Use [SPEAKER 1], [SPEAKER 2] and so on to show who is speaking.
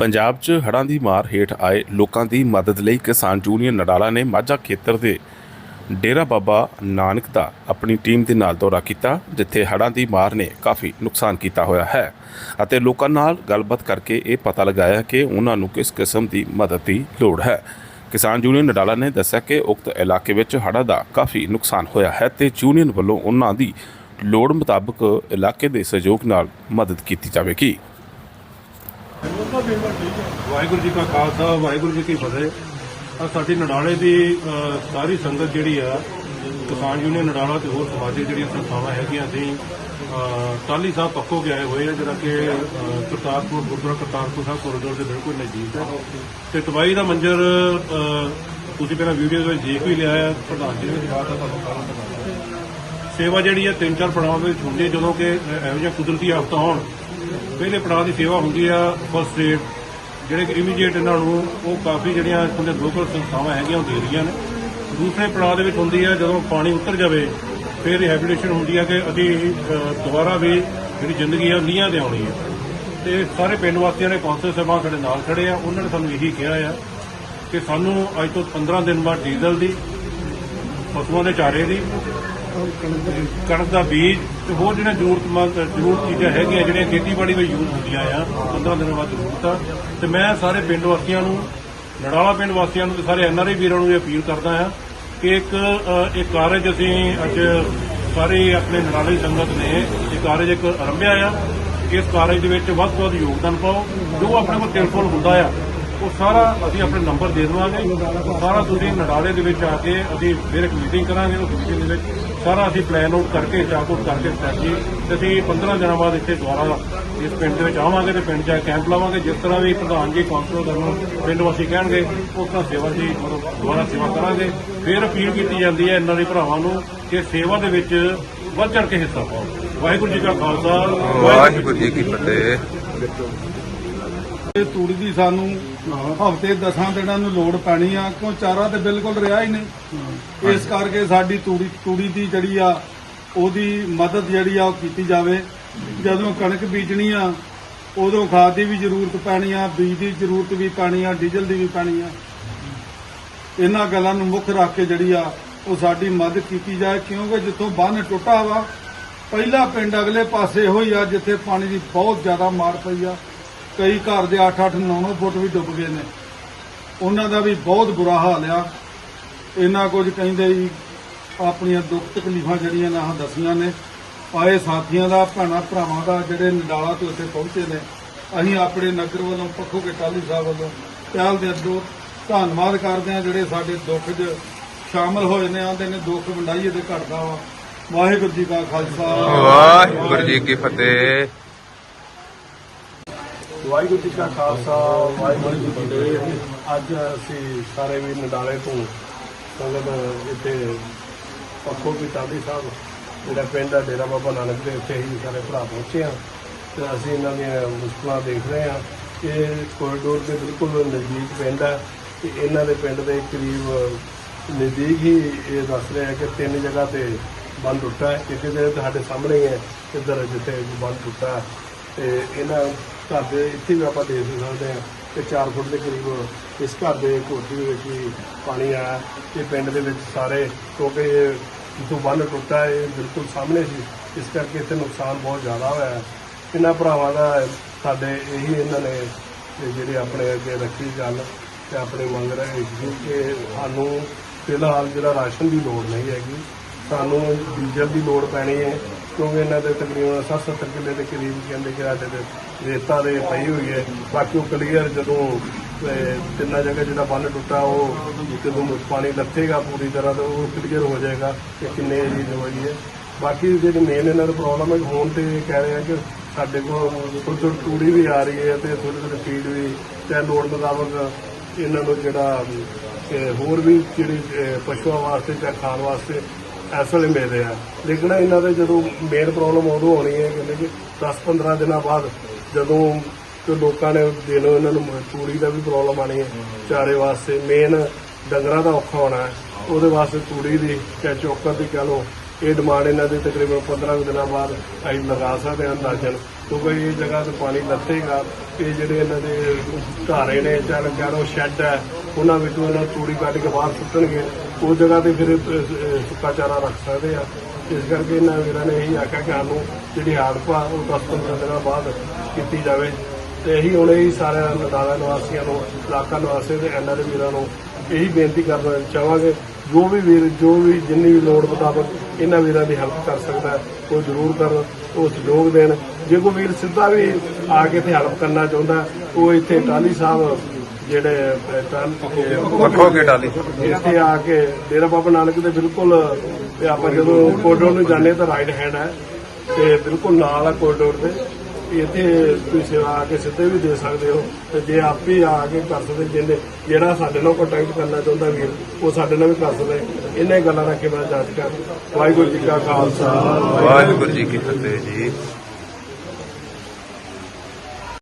[SPEAKER 1] ਪੰਜਾਬ 'ਚ ਹੜ੍ਹਾਂ ਦੀ ਮਾਰ ਹੇਠ ਆਏ ਲੋਕਾਂ ਦੀ ਮਦਦ ਲਈ ਕਿਸਾਨ ਯੂਨੀਅਨ ਨਡਾਲਾ ਨੇ ਮਾਝਾ ਖੇਤਰ ਦੇ ਡੇਰਾ ਬਾਬਾ ਨਾਨਕ ਦਾ ਆਪਣੀ ਟੀਮ ਦੇ ਨਾਲ ਦੌਰਾ ਕੀਤਾ, ਜਿੱਥੇ ਹੜ੍ਹਾਂ ਦੀ ਮਾਰ ਨੇ ਕਾਫੀ ਨੁਕਸਾਨ ਕੀਤਾ ਹੋਇਆ ਹੈ ਅਤੇ ਲੋਕਾਂ ਨਾਲ ਗੱਲਬਾਤ ਕਰਕੇ ਇਹ ਪਤਾ ਲਗਾਇਆ ਕਿ ਉਹਨਾਂ ਨੂੰ ਕਿਸ ਕਿਸਮ ਦੀ ਮਦਦ ਦੀ ਲੋੜ ਹੈ। ਕਿਸਾਨ ਯੂਨੀਅਨ ਨਡਾਲਾ ਨੇ ਦੱਸਿਆ ਕਿ ਉਕਤ ਇਲਾਕੇ ਵਿੱਚ ਹੜ੍ਹਾਂ ਦਾ ਕਾਫੀ ਨੁਕਸਾਨ ਹੋਇਆ ਹੈ ਤੇ ਯੂਨੀਅਨ ਵੱਲੋਂ ਉਹਨਾਂ ਦੀ ਲੋੜ ਮੁਤਾਬਕ ਇਲਾਕੇ ਦੇ ਸਹਿਯੋਗ ਨਾਲ ਮਦਦ ਕੀਤੀ ਜਾਵੇਗੀ।
[SPEAKER 2] ਵਾਹਿਗੁਰੂ ਜੀ ਕਾ ਖਾਲਸਾ ਵਾਹਿਗੁਰੂ ਜੀ ਕੀ ਫਤਿਹ। ਆ ਸਾਡੀ ਨਡਾਲੇ ਦੀ ਅ, ਸਾਰੀ ਸੰਗਤ ਜਿਹੜੀ ਆ ਕਿਸਾਨ ਯੂਨੀਅਨ ਨਡਾਲਾ ਤੇ ਹੋਰ ਸਮਾਜਿਕ ਜਿਹੜੀਆਂ ਸੰਸਥਾਵਾਂ ਹੈਗੀਆਂ ਅਸੀਂ ਅ, ਟਾਹਲੀ ਸਾਹਿਬ ਪੱਖੋ ਗਏ ਹੋਏ ਆ ਜਿਹੜਾ ਕਿ ਅ, ਕਰਤਾਰਪੁਰ ਗੁਰਦੁਆਰਾ ਕਰਤਾਰਪੁਰ ਸਾਹਿਬ ਕੋਰੀਡੋਰ ਦੇ ਬਿਲਕੁਲ ਨਜ਼ਦੀਕ ਹੈ ਤੇ ਤਬਾਈ ਦਾ ਮੰਜ਼ਰ ਅ, ਤੁਸੀਂ ਪਹਿਲਾਂ ਵੀਡੀਓ ਦੇ ਵਿੱਚ ਦੇਖ ਵੀ ਲਿਆ ਹੈ ਪ੍ਰਧਾਨ ਜੀ ਨੇ ਵੀ ਦਿਖਾਤਾ ਤੁਹਾਨੂੰ ਸਾਰਾ ਸੇਵਾ ਜਿਹੜੀ ਹੈ ਤਿੰਨ ਚਾਰ ਪੜਾਵਾਂ ਵਿੱਚ ਹੁੰਦੀ ਹੈ ਜਦੋਂ ਕਿ ਇਹੋ ਜਿਹੀਆਂ ਕੁਦਰਤੀ ਆਫਤਾਂ ਹੋਣ ਪਹਿਲੇ ਪੜਾਅ ਦੀ ਸੇਵਾ ਹੁੰਦੀ ਆ ਫਸਟ ਏਡ ਜਿਹੜੇ ਕਿ ਇਮੀਡੀਏਟ ਇਹਨਾਂ ਨੂੰ ਉਹ ਕਾਫੀ ਜਿਹੜੀਆਂ ਇੱਥੋਂ ਦੇ ਲੋਕਲ ਸੰਸਥਾਵਾਂ ਹੈਗੀਆਂ ਉਹ ਦੇ ਰਹੀਆਂ ਨੇ। ਦੂਸਰੇ ਪੜਾਅ ਦੇ ਵਿੱਚ ਹੁੰਦੀ ਆ, ਜਦੋਂ ਪਾਣੀ ਉਤਰ ਜਾਵੇ, ਫਿਰ ਰਿਹੈਬਿਲਿਟੇਸ਼ਨ ਹੁੰਦੀ ਆ ਕਿ ਅਸੀਂ ਦੁਬਾਰਾ ਵੀ ਜਿਹੜੀ ਜ਼ਿੰਦਗੀ ਆ ਨੀਹਾਂ ਤੇ ਆਉਣੀ ਹੈ ਤੇ ਸਾਰੇ ਪਿੰਡ ਵਾਸੀਆਂ ਨੇ ਕੌਂਸਲ ਸਾਹਿਬਾਨ ਸਾਡੇ ਨਾਲ ਖੜੇ ਆ, ਉਹਨਾਂ ਨੇ ਸਾਨੂੰ ਇਹੀ ਕਿਹਾ ਆ ਕਿ ਸਾਨੂੰ ਅੱਜ ਤੋਂ 15 ਦਿਨ ਬਾਅਦ ਡੀਜ਼ਲ ਦੀ, ਪਸ਼ੂਆਂ ਦੇ ਚਾਰੇ ਦੀ ਕਣਕ ਦਾ ਬੀਜ ਤੇ ਹੋਰ ਜਿਹੜੀਆਂ ਜ਼ਰੂਰਤਮੰਦ ਜ਼ਰੂਰਤ ਚੀਜ਼ਾਂ ਹੈਗੀਆਂ, ਜਿਹੜੀਆਂ ਖੇਤੀਬਾੜੀ ਵਿੱਚ ਯੂਜ਼ ਹੁੰਦੀਆਂ ਆ 15 ਦਿਨਾਂ ਬਾਅਦ ਜ਼ਰੂਰਤ ਆ। ਤੇ ਮੈਂ ਸਾਰੇ ਪਿੰਡ ਵਾਸੀਆਂ ਨੂੰ, ਨੜਾਲਾ ਪਿੰਡ ਵਾਸੀਆਂ ਨੂੰ ਤੇ ਸਾਰੇ ਐਨਆਰਆਈ ਵੀਰਾਂ ਨੂੰ ਇਹ ਅਪੀਲ ਕਰਦਾ ਆ ਕਿ ਇੱਕ ਇਹ ਕਾਰਜ ਅਸੀਂ ਅੱਜ ਸਾਰੇ ਆਪਣੇ ਨੜਾਲੇ ਸੰਗਤ ਨੇ ਇਹ ਕਾਰਜ ਇੱਕ ਆਰੰਭਿਆ ਆ। ਇਸ ਕਾਰਜ ਦੇ ਵਿੱਚ ਵੱਧ ਤੋਂ ਵੱਧ ਯੋਗਦਾਨ ਪਾਓ, ਜੋ ਆਪਣੇ ਕੋਲ ਟੈਲੀਫੋਨ ਹੁੰਦਾ ਆ ਉਹ ਸਾਰਾ ਅਸੀਂ ਆਪਣੇ ਨੰਬਰ ਦੇ ਦੇਵਾਂਗੇ। ਸਾਰਾ ਤੁਸੀਂ ਨਡਾਲੇ ਦੇ ਵਿੱਚ ਆ ਕੇ ਅਸੀਂ ਫਿਰ ਇੱਕ ਮੀਟਿੰਗ ਕਰਾਂਗੇ, ਉਸ ਮੀਟਿੰਗ ਦੇ ਵਿੱਚ ਸਾਰਾ ਅਸੀਂ ਪਲਾਨ ਆਊਟ ਕਰਕੇ ਚਾਰਟ ਆਊਟ ਕਰਕੇ ਸਟ੍ਰੈਟਜੀ ਤੇ ਅਸੀਂ 15 ਦਿਨਾਂ ਬਾਅਦ ਇੱਥੇ ਦੁਬਾਰਾ ਇਸ ਪਿੰਡ ਦੇ ਵਿੱਚ ਆਵਾਂਗੇ ਤੇ ਪਿੰਡ 'ਚ ਕੈਂਪ ਲਾਵਾਂਗੇ। ਜਿਸ ਤਰ੍ਹਾਂ ਵੀ ਪ੍ਰਧਾਨ ਜੀ ਕੌਂਸਲਰ ਕਰਨ ਪਿੰਡ ਵਾਸੀ ਕਹਿਣਗੇ, ਉਸ ਤਰ੍ਹਾਂ ਸੇਵਾ ਜੀ ਮਤਲਬ ਦੁਬਾਰਾ ਸੇਵਾ ਕਰਾਂਗੇ। ਫਿਰ ਅਪੀਲ ਕੀਤੀ ਜਾਂਦੀ ਹੈ ਇਹਨਾਂ ਦੇ ਭਰਾਵਾਂ ਨੂੰ ਕਿ ਸੇਵਾ ਦੇ ਵਿੱਚ ਵੱਧ ਚੜ ਕੇ ਹਿੱਸਾ ਪਾਓ। ਵਾਹਿਗੁਰੂ ਜੀ ਕਾ ਖਾਲਸਾ,
[SPEAKER 3] ਵਾਹਿਗੁਰੂ ਜੀ ਕੀ ਫਤਿਹ।
[SPEAKER 4] ਇਹ ਤੂੜੀ ਦੀ ਸਾਨੂੰ ਹਫ਼ਤੇ 10 ਦਿਨਾਂ ਨੂੰ ਲੋੜ ਪੈਣੀ ਆ ਕਿਉਂ ਚਾਰਾ ਤੇ ਬਿਲਕੁਲ ਰਿਹਾ ਹੀ ਨਹੀਂ। ਇਸ ਕਰਕੇ ਸਾਡੀ ਤੂੜੀ ਤੂੜੀ ਦੀ ਜਿਹੜੀ ਆ ਉਹਦੀ ਮਦਦ ਜਿਹੜੀ ਆ ਉਹ ਕੀਤੀ ਜਾਵੇ। ਜਦੋਂ ਕਣਕ ਬੀਜਣੀ ਆ ਉਦੋਂ ਖਾਦ ਦੀ ਵੀ ਜ਼ਰੂਰਤ ਪੈਣੀ ਆ ਬੀਜ ਦੀ ਜ਼ਰੂਰਤ ਵੀ ਪੈਣੀ ਆ ਡੀਜ਼ਲ ਦੀ ਵੀ ਪੈਣੀ ਆ। ਇਹਨਾਂ ਗੱਲਾਂ ਨੂੰ ਮੁੱਖ ਰੱਖ ਕੇ ਜਿਹੜੀ ਆ ਉਹ ਸਾਡੀ ਮਦਦ ਕੀਤੀ ਜਾਏ ਕਿਉਂਕਿ ਜਿੱਥੋਂ ਬੰਨ ਟੁੱਟਾ ਵਾ ਪਹਿਲਾ ਪਿੰਡ ਅਗਲੇ ਪਾਸੇ ਹੋਈ ਆ, ਜਿੱਥੇ ਪਾਣੀ ਦੀ ਬਹੁਤ ਜ਼ਿਆਦਾ ਮਾਰ ਪਈ ਆ। ਕਈ ਘਰ ਦੇ 8-8 9-9 ਫੁੱਟ ਵੀ ਡੁੱਬ ਗਏ ਨੇ। ਉਹਨਾਂ ਦਾ ਵੀ ਬਹੁਤ ਬੁਰਾ ਹਾਲ ਆ। ਇਹਨਾਂ ਕੁਝ ਕਹਿੰਦੇ ਹੀ ਆਪਣੀਆਂ ਦੁੱਖ ਤਕਲੀਫਾਂ ਜਿਹੜੀਆਂ ਨਾ ਦੱਸੀਆਂ ਨੇ। ਆਏ ਸਾਥੀਆਂ ਦਾ, ਭੈਣਾਂ ਭਰਾਵਾਂ ਦਾ, ਜਿਹੜੇ ਨਡਾਲਾ ਤੋਂ ਇੱਥੇ ਪਹੁੰਚੇ ਨੇ। ਅਸੀਂ ਆਪਣੇ ਨਗਰ ਵੱਲੋਂ, ਪੱਖੋ ਕੇ ਟਾਲੀ ਸਾਹਿਬ ਵੱਲੋਂ ਪਹਿਲ ਦੇ ਅੱਡੋ ਧੰਨਵਾਦ ਕਰਦੇ ਹਾਂ, ਜਿਹੜੇ ਸਾਡੇ ਦੁੱਖ 'ਚ ਸ਼ਾਮਲ ਹੋਏ ਨੇ ਆਂਦੇ ਨੇ ਦੁੱਖ ਵੰਡਾਈਏ ਤੇ ਘਟਦਾ ਵਾ। ਵਾਹਿਗੁਰੂ ਜੀ ਕਾ ਖਾਲਸਾ।
[SPEAKER 3] ਵਾਹਿਗੁਰੂ ਜੀ ਕੀ ਫਤਿਹ।
[SPEAKER 2] ਵਾਹਿਗੁਰੂ ਜੀ ਕਾ ਖਾਲਸਾ ਵਾਹਿਗੁਰੂ ਜੀ ਕੀ ਫਤਿਹ। ਅੱਜ ਅਸੀਂ ਸਾਰੇ ਵੀ ਨਡਾਲੇ ਤੋਂ ਸੰਗਤ ਇੱਥੇ ਪੱਖੋ ਕੀ ਟਾਲੀ ਸਾਹਿਬ ਜਿਹੜਾ ਪਿੰਡ ਆ ਡੇਰਾ ਬਾਬਾ ਨਾਨਕ ਦੇ ਉੱਤੇ ਹੀ ਸਾਰੇ ਭਰਾ ਪਹੁੰਚੇ ਆ ਤੇ ਅਸੀਂ ਇਹਨਾਂ ਦੀਆਂ ਮੁਸ਼ਕਲਾਂ ਦੇਖ ਰਹੇ ਆ ਇਹ ਕੋਰੀਡੋਰ ਦੇ ਬਿਲਕੁਲ ਨਜ਼ਦੀਕ ਪਿੰਡ ਆ ਤੇ ਇਹਨਾਂ ਦੇ ਪਿੰਡ ਦੇ ਕਰੀਬ ਨਜ਼ਦੀਕ ਹੀ ਇਹ ਦੱਸ ਰਿਹਾ ਕਿ ਤਿੰਨ ਜਗ੍ਹਾ ਤੇ ਬੰਦ ਟੁੱਟਾ ਹੈ ਇੱਕ ਦੇ ਤੁਹਾਡੇ ਸਾਹਮਣੇ ਹੀ ਹੈ ਇੱਧਰ ਜਿੱਥੇ ਬੰਦ ਟੁੱਟਾ ਹੈ ਤੇ ਇਹਨਾਂ ਘਰ ਦੇ ਇੱਥੇ ਵੀ ਆਪਾਂ ਦੇਖ ਸਕਦੇ ਹਾਂ ਕਿ 4 ਫੁੱਟ ਦੇ ਕਰੀਬ ਇਸ ਘਰ ਦੇ ਕੋਠੀ ਦੇ ਵਿੱਚ ਵੀ ਪਾਣੀ ਆਇਆ ਤੇ ਪਿੰਡ ਦੇ ਵਿੱਚ ਸਾਰੇ ਕਿਉਂਕਿ ਇਹ ਜਿੱਥੋਂ ਬੰਨ ਟੁੱਟਾ ਹੈ, ਇਹ ਬਿਲਕੁਲ ਸਾਹਮਣੇ ਸੀ ਇਸ ਕਰਕੇ ਇੱਥੇ ਨੁਕਸਾਨ ਬਹੁਤ ਜ਼ਿਆਦਾ ਹੋਇਆ ਇਹਨਾਂ ਭਰਾਵਾਂ ਦਾ ਸਾਡੇ ਇਹੀ ਇਹਨਾਂ ਨੇ ਤੇ ਜਿਹੜੇ ਆਪਣੇ ਅੱਗੇ ਰੱਖੀ ਗੱਲ ਤੇ ਆਪਣੇ ਮੰਗ ਰਹੇ ਸੀ ਕਿ ਸਾਨੂੰ ਫਿਲਹਾਲ ਜਿਹੜਾ ਰਾਸ਼ਨ ਦੀ ਲੋੜ ਨਹੀਂ ਹੈਗੀ ਸਾਨੂੰ ਡੀਜ਼ਲ ਦੀ ਲੋੜ ਪੈਣੀ ਹੈ ਕਿਉਂਕਿ ਇਹਨਾਂ ਦੇ ਤਕਰੀਬਨ 70 ਕਿੱਲੇ ਦੇ ਕਰੀਬ ਕਹਿੰਦੇ ਕਿ ਸਾਡੇ ਤੇ ਰੇਤਾ ਦੇ ਪਈ ਹੋਈ ਹੈ। ਬਾਕੀ ਉਹ ਕਲੀਅਰ ਜਦੋਂ ਅਹ, ਤਿੰਨਾਂ ਜਗ੍ਹਾ ਜਿਹੜਾ ਬੰਨ ਟੁੱਟਾ ਉਹ ਜਦੋਂ ਪਾਣੀ ਲੱਥੇਗਾ ਪੂਰੀ ਤਰ੍ਹਾਂ ਤਾਂ ਉਹ ਕਲੀਅਰ ਹੋ ਜਾਏਗਾ ਕਿ ਕਿੰਨੇ ਏਰੀ ਦੀ ਹੋਈ ਹੈ। ਬਾਕੀ ਜਿਹੜੀ ਮੇਨ ਇਹਨਾਂ ਦਾ ਪ੍ਰੋਬਲਮ ਹੈ ਹੁਣ ਤੇ ਇਹ ਕਹਿ ਰਹੇ ਆ ਕਿ ਸਾਡੇ ਕੋਲ ਥੋੜੀ ਥੋੜੀ ਤੂੜੀ ਵੀ ਆ ਰਹੀ ਹੈ ਤੇ ਥੋੜੀ ਥੋੜੀ ਫੀਡ ਵੀ ਤੇ ਲੋੜ ਮੁਤਾਬਕ ਇਹਨਾਂ ਨੂੰ ਜਿਹੜਾ ਹੋਰ ਵੀ ਜਿਹੜੀ ਪਸ਼ੂਆਂ ਵਾਸਤੇ ਜਾਂ ਖਾਣ ਵਾਸਤੇ ਇਸ ਵੇਲੇ ਮਿਲ ਰਿਹਾ। ਲੇਕਿਨ ਇਹਨਾਂ ਦੇ ਜਦੋਂ ਮੇਨ ਪ੍ਰੋਬਲਮ ਉਦੋਂ ਆਉਣੀ ਹੈ, ਕਹਿੰਦੇ ਕਿ 10-15 ਦਿਨਾਂ ਬਾਅਦ ਜਦੋਂ ਤੇ ਲੋਕਾਂ ਨੇ ਦੇਣੋ ਇਹਨਾਂ ਨੂੰ ਤੂੜੀ ਦਾ ਵੀ ਪ੍ਰੋਬਲਮ ਆਣੀ ਹੈ। ਚਾਰੇ ਵਾਸਤੇ ਮੇਨ ਡੰਗਰਾਂ ਦਾ ਔਖਾ ਹੋਣਾ ਹੈ। ਉਹਦੇ ਵਾਸਤੇ ਤੂੜੀ ਦੀ ਚਾਹੇ ਚੋਕਰ ਦੀ ਕਹ ਲਓ,
[SPEAKER 5] ਇਹ ਡਿਮਾਂਡ ਇਹਨਾਂ ਦੇ ਤਕਰੀਬਨ 15 ਕੁ ਦਿਨਾਂ ਬਾਅਦ ਅਸੀਂ ਲਗਾ ਸਕਦੇ ਹਾਂ ਅੰਦਾਜ਼ਨ। ਕਿਉਂਕਿ ਇਹ ਜਗ੍ਹਾ ਤੇ ਪਾਣੀ ਲੱਥੇਗਾ। ਇਹ ਜਿਹੜੇ ਇਹਨਾਂ ਦੇ ਘਾਰੇ ਨੇ ਚੱਲ ਕਹਿ ਸ਼ੈੱਡ ਹੈ, ਉਹਨਾਂ ਵਿੱਚੋਂ ਇਹਨਾਂ ਤੂੜੀ ਕੱਢ ਕੇ ਬਾਹਰ ਸੁੱਟਣਗੇ। ਉਸ ਜਗ੍ਹਾ ਤੇ ਫਿਰ ਸੁੱਕਾ ਚਾਰਾ ਰੱਖ ਸਕਦੇ ਆ। ਇਸ ਕਰਕੇ ਇਹਨਾਂ ਵੀਰਾਂ ਨੇ ਇਹੀ ਆਖਿਆ ਕਿ ਸਾਨੂੰ ਜਿਹੜੀ ਹਾੜਪਾ ਉਹ 10-15 ਦਿਨਾਂ ਬਾਅਦ ਕੀਤੀ ਜਾਵੇ। ਤੇ ਇਹੀ ਹੁਣ ਇਹ ਸਾਰੇ ਨਦਾਲਾ ਨਿਵਾਸੀਆਂ ਨੂੰ, ਇਲਾਕਾ ਨਿਵਾਸੀਆਂ ਤੇ ਐਨਆਰ ਵੀਰਾਂ ਨੂੰ ਇਹੀ ਬੇਨਤੀ ਕਰਨਾ ਚਾਹਾਂਗੇ। ਜੋ ਵੀ ਵੀਰ, ਜੋ ਵੀ ਜਿੰਨੀ ਵੀ ਲੋੜ ਮੁਤਾਬਕ ਇਹਨਾਂ ਵੀਰਾਂ ਦੀ ਹੈਲਪ ਕਰ ਸਕਦਾ, ਉਹ ਜ਼ਰੂਰ ਕਰਨ, ਉਹ ਸਹਿਯੋਗ ਦੇਣ। ਜੇ ਕੋਈ ਵੀਰ ਸਿੱਧਾ ਵੀ ਆ ਕੇ ਇੱਥੇ ਹੈਲਪ ਕਰਨਾ ਚਾਹੁੰਦਾ, ਉਹ ਇੱਥੇ ਟਾਲੀ ਸਾਹਿਬ ਜਿਹੜੇ ਟਾਲ-
[SPEAKER 3] ਵੱਖੋ ਕੇ ਡਾਲੀ
[SPEAKER 5] ਇੱਥੇ ਆ ਕੇ ਡੇਰਾ ਬਾਬਾ ਨਾਨਕ ਦੇ ਬਿਲਕੁਲ ਤੇ ਆਪਾਂ ਜਦੋਂ ਕੋਰੀਡੋਰ ਨੂੰ ਜਾਂਦੇ ਤਾਂ ਰਾਈਟ ਹੈਂਡ ਹੈ ਤੇ ਬਿਲਕੁਲ ਨਾਲ ਆ ਕੋਰੀਡੋਰ ਦੇ। ਇੱਥੇ ਤੁਸੀਂ ਸੇਵਾ ਆ ਕੇ ਸਿੱਧੇ ਵੀ ਦੇ ਸਕਦੇ ਹੋ ਤੇ ਜੇ ਆਪ ਆ ਕੇ ਕਰ ਸਕਦੇ ਜਿਹਨੇ ਜਿਹੜਾ ਸਾਡੇ ਨਾਲ ਕੰਟੈਕਟ ਕਰਨਾ ਚਾਹੁੰਦਾ ਵੀਰ ਉਹ ਸਾਡੇ ਨਾਲ ਵੀ ਕਰ ਸਕਦਾ। ਇਹਨਾਂ ਗੱਲਾਂ ਰੱਖ ਕੇ ਮੈਂ ਜੱਜ ਕਰ ਵਾਹਿਗੁਰੂ ਜੀ ਕਾ ਖਾਲਸਾ
[SPEAKER 3] ਵਾਹਿਗੁਰੂ ਜੀ ਕੀ ਫਤਿਹ ਜੀ।